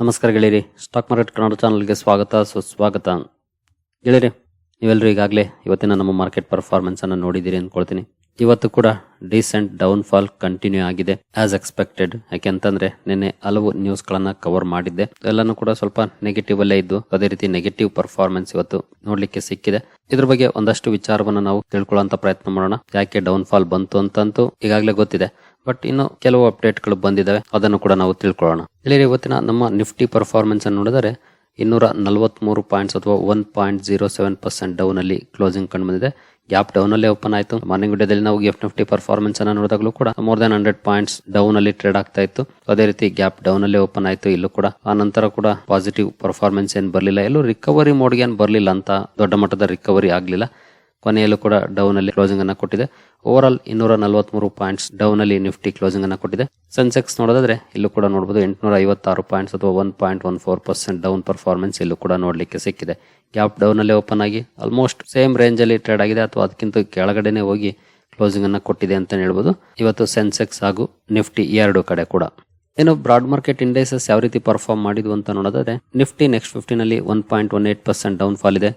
ನಮಸ್ಕಾರ ಗೆಳೆಯರಿ. Stock market Kannada ಚಾನಲ್ಗೆ ಸ್ವಾಗತ, ಸುಸ್ವಾಗತ. ಗೆಳೆಯರಿ, ನೀವೆಲ್ಲರೂ ಈಗಾಗಲೇ ಇವತ್ತಿನ ನಮ್ಮ ಮಾರ್ಕೆಟ್ ಪರ್ಫಾರ್ಮೆನ್ಸ್ ಅನ್ನು ನೋಡಿದ್ದೀರಿ ಅನ್ಕೊಳ್ತೀನಿ. ಇವತ್ತು ಕೂಡ ಡೀಸೆಂಟ್ ಡೌನ್ ಫಾಲ್ ಕಂಟಿನ್ಯೂ ಆಗಿದೆ ಆಸ್ ಎಕ್ಸ್ಪೆಕ್ಟೆಡ್ ಯಾಕೆಂತಂದ್ರೆ ನಿನ್ನೆ ಹಲವು ನ್ಯೂಸ್ ಗಳನ್ನ ಕವರ್ ಮಾಡಿದ್ದೆ. ಎಲ್ಲಾನು ಕೂಡ ಸ್ವಲ್ಪ ನೆಗೆಟಿವ್ ಅಲ್ಲೇ ಇದ್ದು, ಅದೇ ರೀತಿ ನೆಗೆಟಿವ್ ಪರ್ಫಾರ್ಮೆನ್ಸ್ ಇವತ್ತು ನೋಡ್ಲಿಕ್ಕೆ ಸಿಕ್ಕಿದೆ. ಇದ್ರ ಬಗ್ಗೆ ಒಂದಷ್ಟು ವಿಚಾರವನ್ನ ನಾವು ತಿಳ್ಕೊಳ್ಳುವಂತ ಪ್ರಯತ್ನ ಮಾಡೋಣ. ಯಾಕೆ ಡೌನ್ ಫಾಲ್ ಬಂತು ಅಂತಂತೂ ಈಗಾಗಲೇ ಗೊತ್ತಿದೆ. ಬಟ್ ಇನ್ನು ಕೆಲವು ಅಪ್ಡೇಟ್ಗಳು ಬಂದಿದ್ದಾವೆ ಅದನ್ನು ಕೂಡ ನಾವು ತಿಳ್ಕೊಳ್ಳೋಣ. ಇಲ್ಲಿ ಇವತ್ತಿನ ನಮ್ಮ ನಿಫ್ಟಿ ಪರ್ಫಾರ್ಮೆನ್ಸ್ ಅನ್ನು ನೋಡಿದರೆ ಇನ್ನೂರ ನಲವತ್ಮೂರು ಪಾಯಿಂಟ್ಸ್ ಅಥವಾ one point zero seven percent down ಅಲ್ಲಿ ಕ್ಲೋಸಿಂಗ್ ಕಂಡು ಬಂದಿದೆ. ಗ್ಯಾಪ್ ಡೌನ್ ಅಲ್ಲಿ ಓಪನ್ ಆಯಿತು. ಮಾರ್ನಿಂಗ್ ವಿಡಿಯೋದಲ್ಲಿ ನಾವು ಎಫ್ ನಿಫ್ಟಿ ಪರ್ಫಾರ್ಮೆನ್ಸ್ ಅನ್ನು ನೋಡಿದಾಗಲೂ ಕೂಡ more than hundred points down ಅಲ್ಲಿ ಟ್ರೇಡ್ ಆಗ್ತಾ ಇತ್ತು. ಅದೇ ರೀತಿ ಗ್ಯಾಪ್ ಡೌನ್ ಅಲ್ಲಿ ಓಪನ್ ಆಯಿತು ಇಲ್ಲೂ ಕೂಡ. ಆ ನಂತರ ಕೂಡ ಪಾಸಿಟಿವ್ ಪರ್ಫಾರ್ಮೆನ್ಸ್ ಏನು ಬರಲಿಲ್ಲ. ಎಲ್ಲೂ ರಿಕವರಿ ಮೋಡ್ಗೆ ಏನ್ ಬರಲಿಲ್ಲ ಅಂತ ದೊಡ್ಡ ಮಟ್ಟದ ರಿಕವರಿ ಆಗಲಿಲ್ಲ. ಕೊನೆಯಲ್ಲೂ ಕೂಡ ಡೌನ್ ಅಲ್ಲಿ ಕ್ಲೋಸಿಂಗ್ ಅನ್ನ ಕೊಟ್ಟಿದೆ. ಓವರ್ ಆಲ್ ಇನ್ನೂರ ನಲವತ್ಮೂರು ಪಾಯಿಂಟ್ಸ್ ಡೌನ್ ಅಲ್ಲಿ ನಿಫ್ಟಿ ಕ್ಲೋಸಿಂಗ್ ಅನ್ನ ಕೊಟ್ಟಿದೆ. ಸೆನ್ಸೆಕ್ಸ್ ನೋಡೋದಾದ್ರೆ ಇಲ್ಲೂ ಕೂಡ ನೋಡಬಹುದು ಎಂಟುನೂರ ಐವತ್ತಾರು ಪಾಯಿಂಟ್ಸ್ ಅಥವಾ one point one four percent down performance ಇಲ್ಲೂ ಕೂಡ ನೋಡಲಿಕ್ಕೆ ಸಿಕ್ಕಿದೆ. ಗ್ಯಾಪ್ ಡೌನ್ ಅಲ್ಲೇ ಓಪನ್ ಆಗಿ ಆಲ್ಮೋಸ್ಟ್ ಸೇಮ್ ರೇಂಜ್ ಅಲ್ಲಿ ಟ್ರೇಡ್ ಆಗಿದೆ ಅಥವಾ ಅದಕ್ಕಿಂತ ಕೆಳಗಡೆನೆ ಹೋಗಿ ಕ್ಲೋಸಿಂಗ್ ಅನ್ನ ಕೊಟ್ಟಿದೆ ಅಂತ ಹೇಳ್ಬೋದು. ಇವತ್ತು ಸೆನ್ಸೆಕ್ಸ್ ಹಾಗೂ ನಿಫ್ಟಿ ಎರಡು ಕಡೆ ಕೂಡ. ಏನು ಬ್ರಾಡ್ ಮಾರ್ಕೆಟ್ ಇಂಡೆಕ್ಸಸ್ ಯಾವ ರೀತಿ ಪರ್ಫಾರ್ಮ್ ಮಾಡಿದ್ವು ಅಂತ ನೋಡೋದಾದ್ರೆ Nifty next ಫಿಫ್ಟಿನಲ್ಲಿ one point one eight percent down fall ಇದೆ.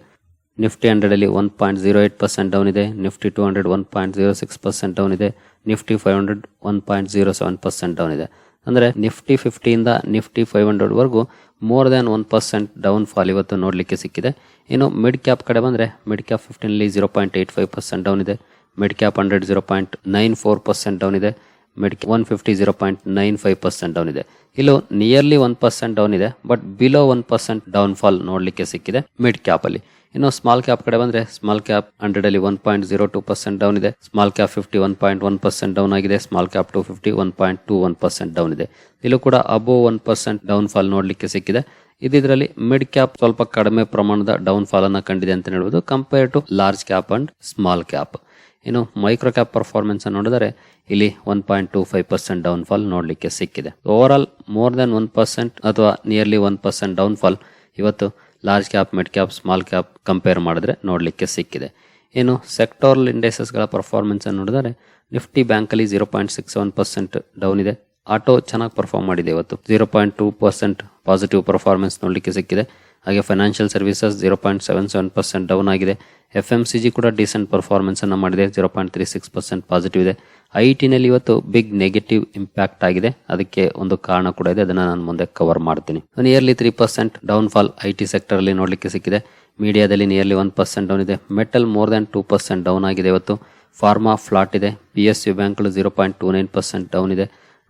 ನಿಫ್ಟಿ ಹಂಡ್ರೆಡ್ ಅಲ್ಲಿ one point zero eight percent down ಇದೆ, Nifty two hundred one point zero six percent down ಇದೆ, Nifty five hundred one point zero seven percent down ಇದೆ. ಅಂದ್ರೆ Nifty ಫಿಫ್ಟಿಯಿಂದ Nifty five hundred ವರೆಗೂ more than one percent down fall ಇವತ್ತು ನೋಡಲಿಕ್ಕೆ ಸಿಕ್ಕಿದೆ. ಇನ್ನು ಮಿಡ್ ಕ್ಯಾಪ್ ಕಡೆ ಬಂದ್ರೆ ಮಿಡ್ ಕ್ಯಾಪ್ ಫಿಫ್ಟೀನ್ ಅಲ್ಲಿ zero point eight five percent down ಇದೆ mid cap hundred zero point nine four percent down ಇದೆ mid one fifty zero point nine five percent down ಇದೆ. ಇಲ್ಲೂ ನಿಯರ್ಲಿ ಒನ್ ಪರ್ಸೆಂಟ್ ಡೌನ್ ಇದೆ but below one percent down fall ನೋಡಲಿಕ್ಕೆ ಸಿಕ್ಕಿದೆ mid cap ಅಲ್ಲಿ. ಇನ್ನು small cap ಕಡೆ ಬಂದ್ರೆ ಸ್ಮಾಲ್ ಕ್ಯಾಪ್ ಹಂಡ್ರೆಡ್ ಅಲ್ಲಿ one point zero two percent down ಇದೆ. Small cap fifty one point one percent down ಆಗಿದೆ. Small cap two fifty one point two one percent down ಇದೆ. ಇಲ್ಲೂ ಕೂಡ above one percent down fall ನೋಡಲಿಕ್ಕೆ ಸಿಕ್ಕಿದೆ. ಇದಿದರಲ್ಲಿ mid cap ಸ್ವಲ್ಪ ಕಡಿಮೆ ಪ್ರಮಾಣದ ಡೌನ್ ಫಾಲ್ ಅನ್ನ ಕಂಡಿದೆ ಅಂತ ಹೇಳ್ಬೋದು. Compare to large cap and small cap ಇನ್ನು ಮೈಕ್ರೋ ಕ್ಯಾಪ್ ಪರ್ಫಾರ್ಮೆನ್ಸ್ ನೋಡಿದರೆ ಇಲ್ಲಿ one point two five percent down fall ನೋಡಲಿಕ್ಕೆ ಸಿಕ್ಕಿದೆ. Over all more than one percent ಅಥವಾ nearly one percent down fall ಇವತ್ತು large cap mid cap small cap compare ಮಾಡಿದ್ರೆ ನೋಡಲಿಕ್ಕೆ ಸಿಕ್ಕಿದೆ. ಏನು ಸೆಕ್ಟೋರಲ್ ಇಂಡೆಕ್ಸಸ್ಗಳ ಪರ್ಫಾರ್ಮೆನ್ಸ್ ಅನ್ನು ನೋಡಿದರೆ ನಿಫ್ಟಿ ಬ್ಯಾಂಕಲ್ಲಿ zero point six seven percent down ಇದೆ. ಆಟೋ ಚೆನ್ನಾಗಿ ಪರ್ಫಾರ್ಮ್ ಮಾಡಿದೆ ಇವತ್ತು. Zero point two percent positive performance ನೋಡಲಿಕ್ಕೆ ಸಿಕ್ಕಿದೆ. ಹಾಗೆ financial services zero point seven seven percent down ಆಗಿದೆ. ಎಫ್ ಎಂ ಸಿ ಜಿ ಕೂಡ ಡಿಸೆಂಟ್ ಪರ್ಫಾರ್ಮೆನ್ಸ್ ಅನ್ನು ಮಾಡಿದೆ zero point three six percent positive ಇದೆ. ಐ ಟಿನಲ್ಲಿ ಇವತ್ತು ಬಿಗ್ ನೆಗೆಟಿವ್ ಇಂಪ್ಯಾಕ್ಟ್ ಆಗಿದೆ. ಅದಕ್ಕೆ ಒಂದು ಕಾರಣ ಕೂಡ ಇದೆ, ಅದನ್ನು ನಾನು ಮುಂದೆ ಕವರ್ ಮಾಡ್ತೀನಿ. Nearly three percent down fall I T sector ಅಲ್ಲಿ ನೋಡಲಿಕ್ಕೆ ಸಿಕ್ಕಿದೆ. ಮೀಡಿಯಾದಲ್ಲಿ ನಿಯರ್ಲಿ ಒನ್ ಪರ್ಸೆಂಟ್ ಡೌನ್ ಇದೆ. Metal more than two percent down ಆಗಿದೆ ಇವತ್ತು. ಫಾರ್ಮಾ ಫ್ಲಾಟ್ ಇದೆ. ಪಿ ಎಸ್ ಯು ಬ್ಯಾಂಕ್ಗಳು zero point two nine percent down ಇದೆ.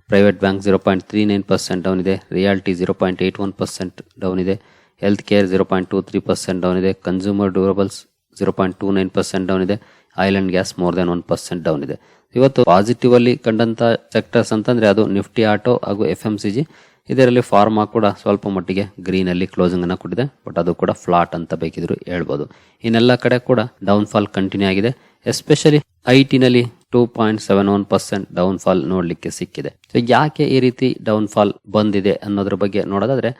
Private bank zero point three nine percent down ಇದೆ. Realty zero point eight one percent down ಇದೆ. Health care zero point two three percent down ಇದೆ consumer durables zero point two nine percent down ಇದೆ oil gas more than one percent down ಇದೆ. ಇವತ್ತು positive ಅಲ್ಲಿ ಕಂಡಂತ sectors ಅಂತಂದ್ರೆ ಅದು Nifty auto ಹಾಗೂ ಎಫ್ ಎಂ ಸಿ ಜಿ ಇದರಲ್ಲಿ ಫಾರ್ಮಾ ಕೂಡ ಸ್ವಲ್ಪ ಮಟ್ಟಿಗೆ ಗ್ರೀನ್ ಅಲ್ಲಿ ಕ್ಲೋಸಿಂಗ್ ಅನ್ನ ಕೊಟ್ಟಿದೆ ಬಟ್ ಅದು ಕೂಡ ಫ್ಲಾಟ್ ಅಂತ ಬೇಕಿದ್ರು ಹೇಳ್ಬೋದು. ಇನ್ನೆಲ್ಲ ಕಡೆ ಕೂಡ ಡೌನ್ ಫಾಲ್ ಕಂಟಿನ್ಯೂ ಆಗಿದೆ. Especially I ಟಿನಲ್ಲಿ two point seven one percent down fall ನೋಡ್ಲಿಕ್ಕೆ ಸಿಕ್ಕಿದೆ. ಸೊ ಯಾಕೆ ಈ ರೀತಿ ಡೌನ್ ಫಾಲ್ ಬಂದಿದೆ ಅನ್ನೋದ್ರ ಬಗ್ಗೆ ನೋಡೋದಾದ್ರೆ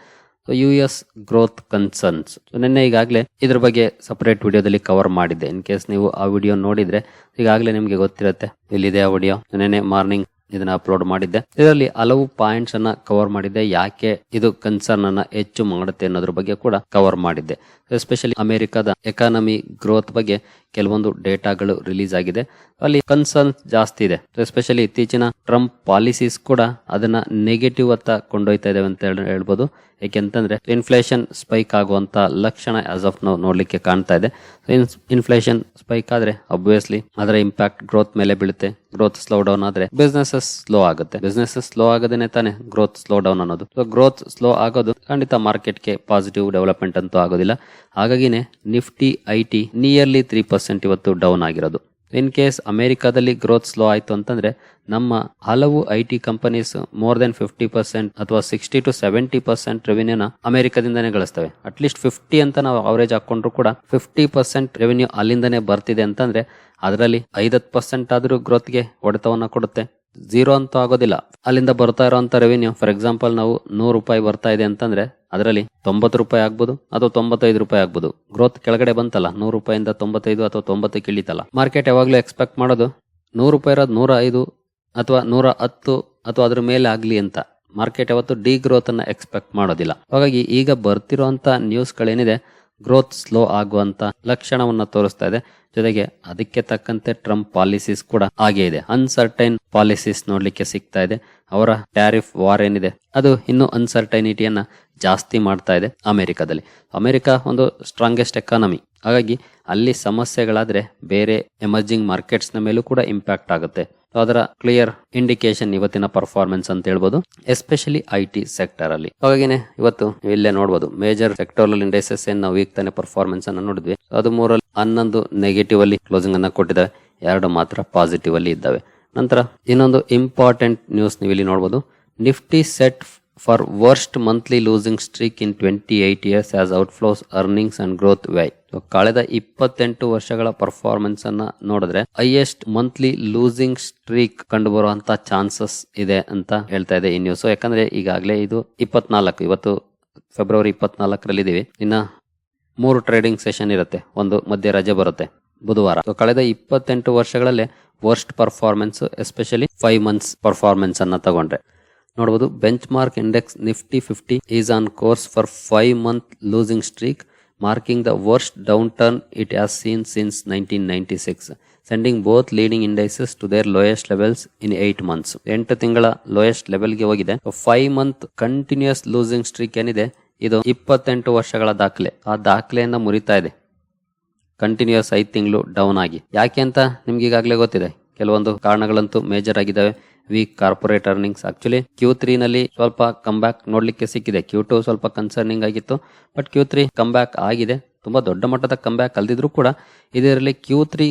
ಯು ಎಸ್ ಗ್ರೋತ್ ಕನ್ಸರ್ನ್ಸ್ ನಿನ್ನೆ ಈಗಾಗಲೇ ಇದ್ರ ಬಗ್ಗೆ ಸಪರೇಟ್ ವಿಡಿಯೋದಲ್ಲಿ ಕವರ್ ಮಾಡಿದ್ದೆ. ಇನ್ ಕೇಸ್ ನೀವು ಆ ವಿಡಿಯೋ ನೋಡಿದ್ರೆ, ಈಗಾಗಲೇ ನಿಮಗೆ ಗೊತ್ತಿರುತ್ತೆ ಇಲ್ಲಿದೆ ಆ ವಿಡಿಯೋ ನಿನ್ನೆ ಮಾರ್ನಿಂಗ್ ಇದನ್ನ ಅಪ್ಲೋಡ್ ಮಾಡಿದ್ದೆ. ಇದರಲ್ಲಿ ಹಲವು ಪಾಯಿಂಟ್ಸ್ ಅನ್ನ ಕವರ್ ಮಾಡಿದ್ದೆ. ಯಾಕೆ ಇದು ಕನ್ಸರ್ನ್ ಅನ್ನ ಹೆಚ್ಚು ಮಾಡುತ್ತೆ ಅನ್ನೋದ್ರ ಬಗ್ಗೆ ಕೂಡ ಕವರ್ ಮಾಡಿದ್ದೆ. ಎಸ್ಪೆಷಲಿ ಅಮೆರಿಕದ ಎಕಾನಮಿ ಗ್ರೋತ್ ಬಗ್ಗೆ ಕೆಲವೊಂದು ಡೇಟಾಗಳು ರಿಲೀಸ್ ಆಗಿದೆ. ಅಲ್ಲಿ ಕನ್ಸರ್ನ್ ಜಾಸ್ತಿ ಇದೆ. ಎಸ್ಪೆಷಲಿ ಇತ್ತೀಚಿನ ಟ್ರಂಪ್ ಪಾಲಿಸೀಸ್ ಕೂಡ ಅದನ್ನ ನೆಗೆಟಿವ್ ಅತ್ತ ಕೊಂಡೊಯ್ತಾ ಇದಾವೆ ಅಂತ ಹೇಳಿ, ಹೇಳ್ಬೋದು. ಏಕೆಂತಂದ್ರೆ ಇನ್ಫ್ಲೇಷನ್ ಸ್ಪೈಕ್ ಆಗುವಂತ ಲಕ್ಷಣ ಆಸ್ ಆಫ್ ನಾವು ನೋಡ್ಲಿಕ್ಕೆ ಕಾಣ್ತಾ ಇದೆ. ಇನ್ಫ್ಲೇಷನ್ ಸ್ಪೈಕ್ ಆದ್ರೆ ಅಬ್ವಿಯಸ್ಲಿ ಅದರ ಇಂಪ್ಯಾಕ್ಟ್ ಗ್ರೋತ್ ಮೇಲೆ ಬೀಳುತ್ತೆ. ಗ್ರೋತ್ ಸ್ಲೋ ಡೌನ್ ಆದ್ರೆ ಬಿಸ್ನೆಸಸ್ ಸ್ಲೋ ಆಗುತ್ತೆ. ಬಿಸ್ನೆಸಸ್ ಸ್ಲೋ ಆಗದೇನೆ ತಾನೆ ಗ್ರೋತ್ ಸ್ಲೋ ಡೌನ್ ಅನ್ನೋದು. ಸೊ ಗ್ರೋತ್ ಸ್ಲೋ ಆಗೋದು ಖಂಡಿತ ಮಾರ್ಕೆಟ್ಗೆ ಪಾಸಿಟಿವ್ ಡೆವಲಪ್ಮೆಂಟ್ ಅಂತೂ ಆಗೋದಿಲ್ಲ. ಹಾಗಾಗಿನೇ Nifty I nearly three percent ಇವತ್ತು ಡೌನ್ ಆಗಿರೋದು. ಇನ್ ಕೇಸ್ ಅಮೆರಿಕಾದಲ್ಲಿ ಗ್ರೋತ್ ಸ್ಲೋ ಆಯಿತು ಅಂತಂದ್ರೆ, ನಮ್ಮ ಹಲವು I T companies more than fifty percent ಅಥವಾ ಸಿಕ್ಸ್ಟಿ ಟು ಸೆವೆಂಟಿ ಪರ್ಸೆಂಟ್ ರೆವಿನ್ಯೂನ ಅಮೆರಿಕದಿಂದನೇ ಗಳಿಸ್ತವೆ. ಅಟ್ಲೀಸ್ಟ್ ಫಿಫ್ಟಿ ಅಂತ ನಾವು ಅವರೇಜ್ ಹಾಕೊಂಡ್ರು ಕೂಡ ಫಿಫ್ಟಿ ಪರ್ಸೆಂಟ್ ರೆವಿನ್ಯೂ ಅಲ್ಲಿಂದನೇ ಬರ್ತಿದೆ ಅಂತಂದ್ರೆ, ಅದರಲ್ಲಿ ಐದತ್ತು ಪರ್ಸೆಂಟ್ ಆದರೂ ಗ್ರೋತ್ಗೆ ಹೊಡೆತವನ್ನು ಕೊಡುತ್ತೆ. ಝೀರೋ ಅಂತ ಆಗೋದಿಲ್ಲ. ಅಲ್ಲಿಂದ ಬರ್ತಾ ಇರೋಂತ ರೆವಿನ್ಯೂ ಫಾರ್ ಎಕ್ಸಾಂಪಲ್ ನಾವು ನೂರು ರೂಪಾಯಿ ಬರ್ತಾ ಇದೆ ಅಂತಂದ್ರೆ, ಅದರಲ್ಲಿ ತೊಂಬತ್ತು ರೂಪಾಯಿ ಆಗ್ಬೋದು ಅಥವಾ ತೊಂಬತ್ತೈದು ರೂಪಾಯಿ ಆಗ್ಬೋದು. ಗ್ರೋತ್ ಕೆಳಗಡೆ ಬಂತಲ್ಲ, ನೂರು ರೂಪಾಯಿಂದ ತೊಂಬತ್ತೈದು ಅಥವಾ ತೊಂಬತ್ತು ಇಳಿತಲ್ಲ. ಮಾರ್ಕೆಟ್ ಯಾವಾಗಲೂ ಎಕ್ಸ್ಪೆಕ್ಟ್ ಮಾಡೋದು, ನೂರು ರೂಪಾಯಿ ಇರೋದು ನೂರ ಐದು ಅಥವಾ ನೂರ ಹತ್ತು ಅಥವಾ ಅದ್ರ ಮೇಲೆ ಆಗಲಿ ಅಂತ. ಮಾರ್ಕೆಟ್ ಯಾವತ್ತು ಡಿ ಗ್ರೋತ್ ಅನ್ನ ಎಕ್ಸ್ಪೆಕ್ಟ್ ಮಾಡೋದಿಲ್ಲ. ಹಾಗಾಗಿ ಈಗ ಬರ್ತಿರೋಂಥ ನ್ಯೂಸ್ ಗಳೇನಿದೆ ಗ್ರೋತ್ ಸ್ಲೋ ಆಗುವಂತ ಲಕ್ಷಣವನ್ನ ತೋರಿಸ್ತಾ ಇದೆ. ಜೊತೆಗೆ ಅದಕ್ಕೆ ತಕ್ಕಂತೆ ಟ್ರಂಪ್ ಪಾಲಿಸೀಸ್ ಕೂಡ ಹಾಗೆ ಇದೆ. ಅನ್ಸರ್ಟೈನ್ ಪಾಲಿಸೀಸ್ ನೋಡ್ಲಿಕ್ಕೆ ಸಿಗ್ತಾ ಇದೆ. ಅವರ ಟ್ಯಾರಿಫ್ ವಾರ್ ಏನಿದೆ, ಅದು ಇನ್ನು ಅನ್ಸರ್ಟೈನಿಟಿಯನ್ನ ಜಾಸ್ತಿ ಮಾಡ್ತಾ ಇದೆ ಅಮೆರಿಕದಲ್ಲಿ. ಅಮೆರಿಕ ಒಂದು ಸ್ಟ್ರಾಂಗೆಸ್ಟ್ ಎಕಾನಮಿ ಹಾಗಾಗಿ ಅಲ್ಲಿ ಸಮಸ್ಯೆಗಳಾದ್ರೆ ಬೇರೆ ಎಮರ್ಜಿಂಗ್ ಮಾರ್ಕೆಟ್ಸ್ನ ಮೇಲೂ ಕೂಡ ಇಂಪ್ಯಾಕ್ಟ್ ಆಗುತ್ತೆ. ಅದರ ಕ್ಲಿಯರ್ ಇಂಡಿಕೇಶನ್ ಇವತ್ತಿನ ಪರ್ಫಾರ್ಮೆನ್ಸ್ ಅಂತ ಹೇಳ್ಬೋದು ಎಸ್ಪೆಷಲಿ ಐ ಟಿ ಸೆಕ್ಟರ್ ಅಲ್ಲಿ. ಹಾಗೇನೆ ಇವತ್ತು ಇಲ್ಲೇ ನೋಡಬಹುದು ಮೇಜರ್ ಸೆಕ್ಟೋರಲ್ ಇಂಡೈಸಸ್ ಏನ್ ನಾವು ಈಗ ತಾನೇ ಪರ್ಫಾರ್ಮೆನ್ಸ್ ಅನ್ನು ನೋಡಿದ್ವಿ. ಅದು ಮೂರಲ್ಲಿ ಹನ್ನೊಂದು ನೆಗೆಟಿವ್ ಅಲ್ಲಿ ಕ್ಲೋಸಿಂಗ್ ಅನ್ನ ಕೊಟ್ಟಿದ್ದಾವೆ ಎರಡು ಮಾತ್ರ ಪಾಸಿಟಿವ್ ಅಲ್ಲಿ ಇದ್ದಾವೆ. ನಂತರ ಇನ್ನೊಂದು ಇಂಪಾರ್ಟೆಂಟ್ ನ್ಯೂಸ್ ನೀವು ಇಲ್ಲಿ ನೋಡಬಹುದು Nifty set worst monthly losing streak in twenty eight years as outflows earnings and growth weigh ಕಳೆದ ಇಪ್ಪತ್ತೆಂಟು ವರ್ಷಗಳ ಪರ್ಫಾರ್ಮೆನ್ಸ್ ಅನ್ನ ನೋಡಿದ್ರೆ ಹೈಯೆಸ್ಟ್ ಮಂತ್ಲಿ ಲೂಸಿಂಗ್ ಸ್ಟ್ರೀಕ್ ಕಂಡು ಬರುವಂತ ಚಾನ್ಸಸ್ ಇದೆ ಅಂತ ಹೇಳ್ತಾ ಇದೆ ಈ ನ್ಯೂಸ್ ಯಾಕಂದ್ರೆ ಈಗಾಗಲೇ ಇದು ಇಪ್ಪತ್ನಾಲ್ಕು, ಇವತ್ತು ಫೆಬ್ರವರಿ ಇಪ್ಪತ್ನಾಲ್ಕರಲ್ಲಿ ಇದೀವಿ ಇನ್ನ ಮೂರು ಟ್ರೇಡಿಂಗ್ ಸೆಷನ್ ಇರುತ್ತೆ. ಒಂದು ಮಧ್ಯ ರಜೆ ಬರುತ್ತೆ ಬುಧವಾರ. ಕಳೆದ ಇಪ್ಪತ್ತೆಂಟು ವರ್ಷಗಳಲ್ಲಿ worst performance especially five months performance ಅನ್ನ ತಗೊಂಡ್ರೆ. ನೋಡಬಹುದು benchmark index Nifty fifty is on course for five month losing streak marking the worst downturn it has seen since nineteen ninety six sending both leading indexes to their lowest levels in eight months ಎಂಟು ತಿಂಗಳ lowest ಲೆವೆಲ್ಗೆ ಹೋಗಿದೆ. Five month continues losing streak ಏನಿದೆ? ಇದು ಇಪ್ಪತ್ತೆಂಟು ವರ್ಷಗಳ ದಾಖಲೆ. ಆ ದಾಖಲೆಯನ್ನ ಮುರಿತಾ ಇದೆ. ಕಂಟಿನ್ಯೂಸ್ ಐದು ತಿಂಗಳು ಡೌನ್ ಆಗಿ. ಯಾಕೆ ಅಂತ ನಿಮ್ಗೆ ಈಗಾಗಲೇ ಗೊತ್ತಿದೆ. ಕೆಲವೊಂದು ಕಾರಣಗಳಂತೂ ಮೇಜರ್ ಆಗಿದ್ದಾವೆ. Weak corporate earnings actually Q three ನಲ್ಲಿ ಸ್ವಲ್ಪ ಕಮ್ ಬ್ಯಾಕ್ ನೋಡ್ಲಿಕ್ಕೆ ಸಿಕ್ಕಿದೆ. ಕ್ಯೂ ಟು ಸ್ವಲ್ಪ ಕನ್ಸರ್ನಿಂಗ್ ಆಗಿತ್ತು. But Q three come back ಆಗಿದೆ. ತುಂಬಾ ದೊಡ್ಡ ಮಟ್ಟದ ಕಮ್ ಬ್ಯಾಕ್ ಅಲ್ದಿದ್ರು ಕೂಡ ಇದರಲ್ಲಿ ಕ್ಯೂ ತ್ರೀ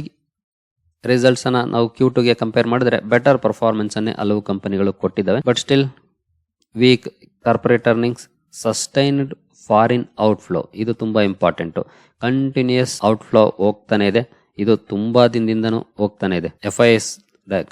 ರಿಸಲ್ಟ್ಸ್ ಅನ್ನ ನಾವು ಕ್ಯೂ ಟುಗೆ ಕಂಪೇರ್ ಮಾಡಿದ್ರೆ ಬೆಟರ್ ಪರ್ಫಾರ್ಮೆನ್ಸ್ ಅನ್ನೇ ಹಲವು ಕಂಪನಿಗಳು ಕೊಟ್ಟಿದ್ದಾವೆ. But still weak corporate earnings sustained foreign outflow ಇದು ತುಂಬಾ ಇಂಪಾರ್ಟೆಂಟ್ ಕಂಟಿನ್ಯೂಸ್ ಔಟ್ಫ್ಲೋ ಹೋಗ್ತಾನೆ ಇದೆ. ಇದು ತುಂಬಾ ದಿನದಿಂದನೂ ಹೋಗ್ತಾನೆ ಇದೆ. ಎಫ್ ಐ ಎಸ್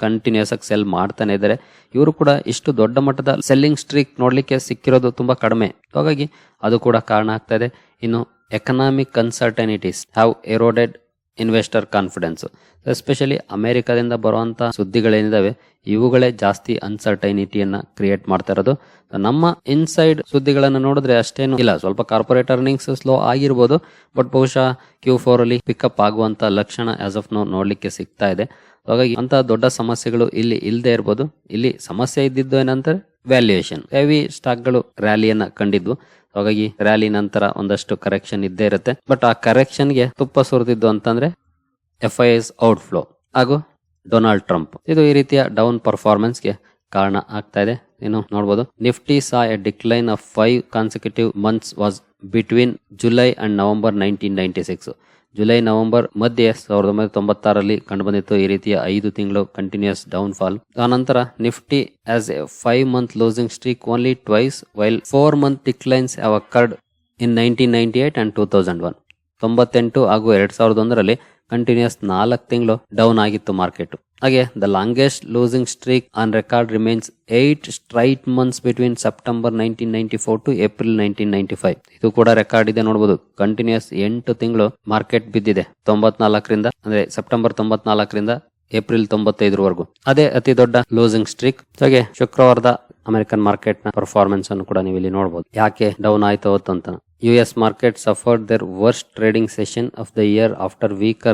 ಕಂಟಿನ್ಯೂಸ್ ಆಗಿ ಸೆಲ್ ಮಾಡ್ತಾನೆ ಇದ್ದಾರೆ ಇವರು ಕೂಡ ಇಷ್ಟು ದೊಡ್ಡ ಮಟ್ಟದ ಸೆಲ್ಲಿಂಗ್ ಸ್ಟ್ರೀಕ್ ನೋಡಲಿಕ್ಕೆ ಸಿಕ್ಕಿರೋದು ತುಂಬಾ ಕಡಿಮೆ. ಹಾಗಾಗಿ ಅದು ಕೂಡ ಕಾರಣ ಆಗ್ತಾ ಇದೆ. ಇನ್ನು economic uncertainties have eroded investor confidence. Especially ಅಮೆರಿಕದಿಂದ ಬರುವಂಥ ಸುದ್ದಿಗಳೇನಿದ್ದಾವೆ ಇವುಗಳೇ ಜಾಸ್ತಿ ಅನ್ಸರ್ಟೈನಿಟಿಯನ್ನು ಕ್ರಿಯೇಟ್ ಮಾಡ್ತಾ ಇರೋದು. ನಮ್ಮ ಇನ್ಸೈಡ್ ಸುದ್ದಿಗಳನ್ನು ನೋಡಿದ್ರೆ ಅಷ್ಟೇನು ಇಲ್ಲ. ಸ್ವಲ್ಪ ಕಾರ್ಪೊರೇಟ್ ಅರ್ನಿಂಗ್ಸ್ ಸ್ಲೋ ಆಗಿರ್ಬೋದು, ಬಟ್ ಬಹುಶಃ ಕ್ಯೂ ಅಲ್ಲಿ ಪಿಕಪ್ ಆಗುವಂತ ಲಕ್ಷಣ ಆಸ್ ಆಫ್ ನೋ ನೋಡ್ಲಿಕ್ಕೆ ಸಿಗ್ತಾ ಇದೆ. ಹಾಗಾಗಿ ಅಂತ ದೊಡ್ಡ ಸಮಸ್ಯೆಗಳು ಇಲ್ಲಿ ಇಲ್ಲದೆ ಇರ್ಬೋದು. ಇಲ್ಲಿ ಸಮಸ್ಯೆ ಇದ್ದಿದ್ದು ಏನಂತಾರೆ ವ್ಯಾಲ್ಯೂಯೇಷನ್ ಹೆವಿ ಸ್ಟಾಕ್ಗಳು ರ್ಯಾಲಿಯನ್ನ ಕಂಡಿದ್ವು. ಹಾಗಾಗಿ ರ್ಯಾಲಿ ನಂತರ ಒಂದಷ್ಟು ಕರೆಕ್ಷನ್ ಇದ್ದೇ ಇರುತ್ತೆ. ಬಟ್ ಆ ಕರೆಕ್ಷನ್ಗೆ ತುಪ್ಪ ಸುರಿದಿದ್ದು ಅಂತಂದ್ರೆ F I S outflow ಹಾಗೂ ಡೊನಾಲ್ಡ್ ಟ್ರಂಪ್ ಇದು ಈ ರೀತಿಯ ಡೌನ್ ಪರ್ಫಾರ್ಮೆನ್ಸ್ಗೆ ಕಾರಣ ಆಗ್ತಾ ಇದೆ. ಏನು ನೋಡಬಹುದು Nifty saw a decline of five consecutive months was between July and November nineteen ninety six July, November ಮಧ್ಯೆ ಸಾವಿರದ ಒಂಬೈನೂರ ತೊಂಬತ್ತಾರಲ್ಲಿ ಕಂಡುಬಂದಿತ್ತು. ಈ ರೀತಿಯ ಐದು ತಿಂಗಳು ಕಂಟಿನ್ಯೂಸ್ ಡೌನ್ ಫಾಲ್ ಆನಂತರ Nifty has a five month losing streak only twice while four month declines have occurred in nineteen ninety eight and two thousand one ತೊಂಬತ್ತೆಂಟು ಹಾಗೂ ಎರಡು ಸಾವಿರದ ಒಂದರಲ್ಲಿ ಕಂಟಿನ್ಯೂಸ್ ನಾಲ್ಕು ತಿಂಗಳು ಡೌನ್ ಆಗಿತ್ತು ಮಾರ್ಕೆಟ್ ಹಾಗೆ the longest losing streak on record remains eight straight months between September nineteen ninety four to April nineteen ninety five ಇದು ಕೂಡ ರೆಕಾರ್ಡ್ ಇದೆ ನೋಡಬಹುದು ಕಂಟಿನ್ಯೂಸ್ ಎಂಟು ತಿಂಗಳು ಮಾರ್ಕೆಟ್ ಬಿದ್ದಿದೆ. ತೊಂಬತ್ನಾಲ್ಕರಿಂದ, ಅಂದ್ರೆ ಸೆಪ್ಟೆಂಬರ್ ತೊಂಬತ್ನಾಲ್ಕರಿಂದ ಏಪ್ರಿಲ್ ತೊಂಬತ್ತೈದರವರೆಗೂ. ಅದೇ ಅತಿ ದೊಡ್ಡ ಲೂಸಿಂಗ್ ಸ್ಟ್ರೀಕ್ ಹಾಗೆ, ಶುಕ್ರವಾರದ ಅಮೆರಿಕನ್ ಮಾರ್ಕೆಟ್ನ ಪರ್ಫಾರ್ಮೆನ್ಸ್ ಅನ್ನು ಕೂಡ ನೀವು ಇಲ್ಲಿ ನೋಡಬಹುದು ಯಾಕೆ ಡೌನ್ ಆಯ್ತು ಅಂತ U S market suffered worst trading trading session of the year after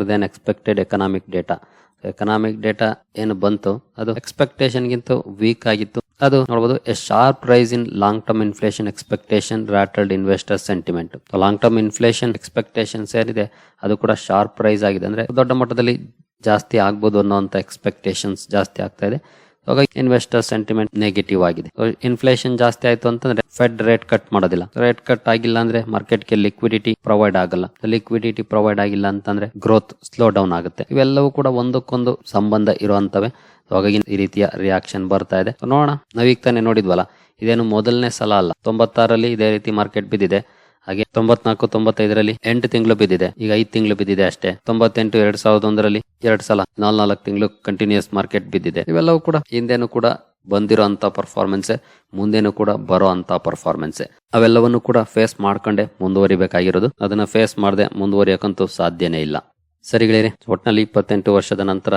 than expected economic data economic data ಏನು ಬಂತು? ಅದು ಎಕ್ಸ್ಪೆಕ್ಟೇಷನ್ ಗಿಂತ ವೀಕ್ ಆಗಿತ್ತು. ಅದು ನೋಡಬಹುದು a sharp rise in long term inflation expectation rattled investor sentiment long term inflation expectations ಏನಿದೆ ಅದು ಕೂಡ ಶಾರ್ಪ್ ರೈಸ್ ಆಗಿದೆ. ಅಂದ್ರೆ ದೊಡ್ಡ ಮಟ್ಟದಲ್ಲಿ ಜಾಸ್ತಿ ಆಗ್ಬೋದು ಅನ್ನೋಂಥ ಎಕ್ಸ್ಪೆಕ್ಟೇಷನ್ಸ್ ಜಾಸ್ತಿ ಆಗ್ತಾ ಇದೆ. ಹಾಗಾಗಿ ಇನ್ವೆಸ್ಟರ್ ಸೆಂಟಿಮೆಂಟ್ ನೆಗೆಟಿವ್ ಆಗಿದೆ. ಇನ್ಫ್ಲೇಷನ್ ಜಾಸ್ತಿ ಆಯ್ತು ಅಂತಂದ್ರೆ ಫೆಡ್ ರೇಟ್ ಕಟ್ ಮಾಡೋದಿಲ್ಲ. ರೇಟ್ ಕಟ್ ಆಗಿಲ್ಲ ಅಂದ್ರೆ ಮಾರ್ಕೆಟ್ಗೆ ಲಿಕ್ವಿಡಿಟಿ ಪ್ರೊವೈಡ್ ಆಗಲ್ಲ. ಲಿಕ್ವಿಡಿಟಿ ಪ್ರೊವೈಡ್ ಆಗಿಲ್ಲ ಅಂತಂದ್ರೆ ಗ್ರೋತ್ ಸ್ಲೋ ಡೌನ್ ಆಗುತ್ತೆ. ಇವೆಲ್ಲವೂ ಕೂಡ ಒಂದಕ್ಕೊಂದು ಸಂಬಂಧ ಇರುವಂತವೆ. ಹಾಗಾಗಿ ಈ ರೀತಿಯ ರಿಯಾಕ್ಷನ್ ಬರ್ತಾ ಇದೆ. ನೋಡೋಣ. ನಾವೀಗ ತಾನೇ ನೋಡಿದ್ವಲ್ಲ, ಇದೇನು ಮೊದಲನೇ ಸಲ ಅಲ್ಲ. ತೊಂಬತ್ತಾರಲ್ಲಿ ಇದೇ ರೀತಿ ಮಾರ್ಕೆಟ್ ಬಿದ್ದಿದೆ. ಹಾಗೆ ತೊಂಬತ್ನಾಲ್ಕು, ತೊಂಬತ್ತೈದರಲ್ಲಿ ಎಂಟು ತಿಂಗಳು ಬಿದ್ದಿದೆ. ಈಗ ಐದು ತಿಂಗಳು ಬಿದ್ದಿದೆ ಅಷ್ಟೇ. ತೊಂಬತ್ತೆಂಟು, ಎರಡ್ ಸಾವಿರದ ಒಂದರಲ್ಲಿ ಎರಡ್ ಸಲ ನಾಲ್ ನಾಲ್ಕು ತಿಂಗಳು ಕಂಟಿನ್ಯೂಸ್ ಮಾರ್ಕೆಟ್ ಬಿದ್ದಿದೆ. ಇವೆಲ್ಲವೂ ಕೂಡ ಹಿಂದೆನೂ ಕೂಡ ಬಂದಿರೋ ಅಂತ ಪರ್ಫಾರ್ಮೆನ್ಸ್ ಮುಂದೇನು ಕೂಡ ಬರೋ ಅಂತ ಪರ್ಫಾರ್ಮೆನ್ಸ್ ಅವೆಲ್ಲವನ್ನು ಕೂಡ ಫೇಸ್ ಮಾಡ್ಕೊಂಡೆ ಮುಂದುವರಿಬೇಕಾಗಿರೋದು. ಅದನ್ನ ಫೇಸ್ ಮಾಡದೆ ಮುಂದುವರಿಯಕ್ಕಂತೂ ಸಾಧ್ಯನೇ ಇಲ್ಲ. ಸರಿಗಳಿರಿ ಒಟ್ನಲ್ಲಿ ಇಪ್ಪತ್ತೆಂಟು ವರ್ಷದ ನಂತರ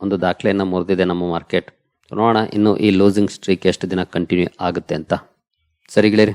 ಒಂದು ದಾಖಲೆಯನ್ನ ಮುರಿದಿದೆ ನಮ್ಮ ಮಾರ್ಕೆಟ್ ನೋಡೋಣ ಇನ್ನು ಈ ಲೂಸಿಂಗ್ ಸ್ಟ್ರೀಕ್ ಎಷ್ಟು ದಿನ ಕಂಟಿನ್ಯೂ ಆಗುತ್ತೆ ಅಂತ. ಸರಿ ಗೆಳೆಯರಿ